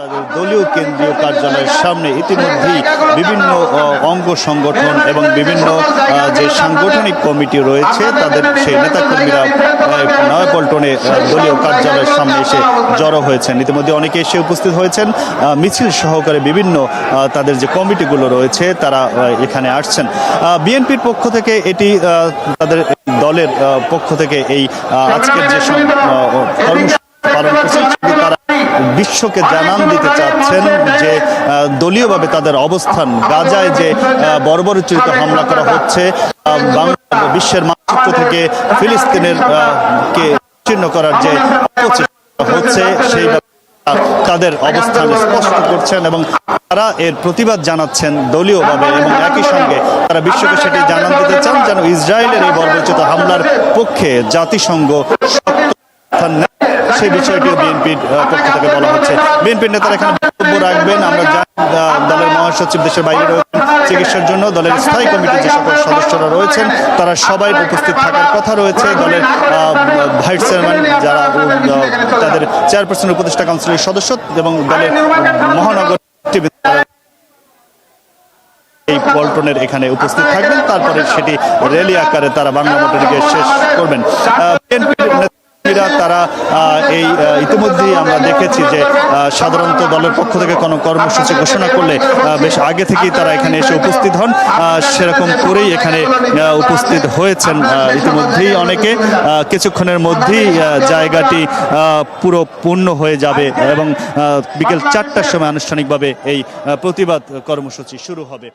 তাদের দলীয় কেন্দ্রীয় কার্যালয়ের সামনে ইতিমধ্যেই বিভিন্ন অঙ্গ সংগঠন এবং বিভিন্ন যে সাংগঠনিক কমিটি রয়েছে, তাদের সেই নেতাকর্মীরা নয়াপল্টনে দলীয় কার্যালয়ের সামনে এসে জড়ো হয়েছেন। ইতিমধ্যে অনেকে এসে উপস্থিত হয়েছেন। মিছিল সহকারে বিভিন্ন তাদের যে কমিটিগুলো রয়েছে, তারা এখানে আসছেন। বিএনপির পক্ষ থেকে এটি তাদের দলের পক্ষ থেকে এই আজকের যে কর্মসূচি বিশ্বকে জানান দিতে চাচ্ছেন যে দলীয়ভাবে তাদের অবস্থান গাজায় যে বর্বরোচিত হামলা করা হচ্ছে বিশ্বের মানচিত্র থেকে ফিলিস্তিনের কে চিহ্ন করার যে হচ্ছে সেই তাদের অবস্থান স্পষ্ট করছেন এবং তারা এর প্রতিবাদ জানাচ্ছেন দলীয়ভাবে এবং একই সঙ্গে তারা বিশ্বকে সেটি জানান দিতে চান যেন ইসরায়েলের এই বর্বরচিত হামলার পক্ষে জাতিসংঘ। সেই বিষয়টিও বিএনপির পক্ষ থেকে বলা হচ্ছে। বিএনপির নেতারা এখানে বক্তব্য রাখবেন। আমরা জানি দলের মহাসচিব দেশের বাইরে রয়েছেন চিকিৎসার জন্য দলের স্থায়ী কমিটির যে সকল সদস্যরা রয়েছেন তারা সবাই উপস্থিত থাকার কথা রয়েছে। দলের ভাইস চেয়ারম্যান যারা তাদের চেয়ারপারসন উপদেষ্টা কাউন্সিলের সদস্য এবং দলের মহানগর এই পল্টনের এখানে উপস্থিত থাকবেন। তারপরে সেটি র্যালি আকারে তারা বাংলা মোটরকে শেষ করবেন। নেতাকর্মীরা তারা এই ইতিমধ্যেই আমরা দেখেছি যে সাধারণত দলের পক্ষ থেকে কোনো কর্মসূচি ঘোষণা করলে বেশ আগে থেকেই তারা এখানে এসে উপস্থিত হন। সেরকম করেই এখানে উপস্থিত হয়েছেন ইতিমধ্যেই অনেকে। কিছুক্ষণের মধ্যেই জায়গাটি পুরো পূর্ণ হয়ে যাবে এবং বিকেল চারটার সময় আনুষ্ঠানিকভাবে এই প্রতিবাদ কর্মসূচি শুরু হবে।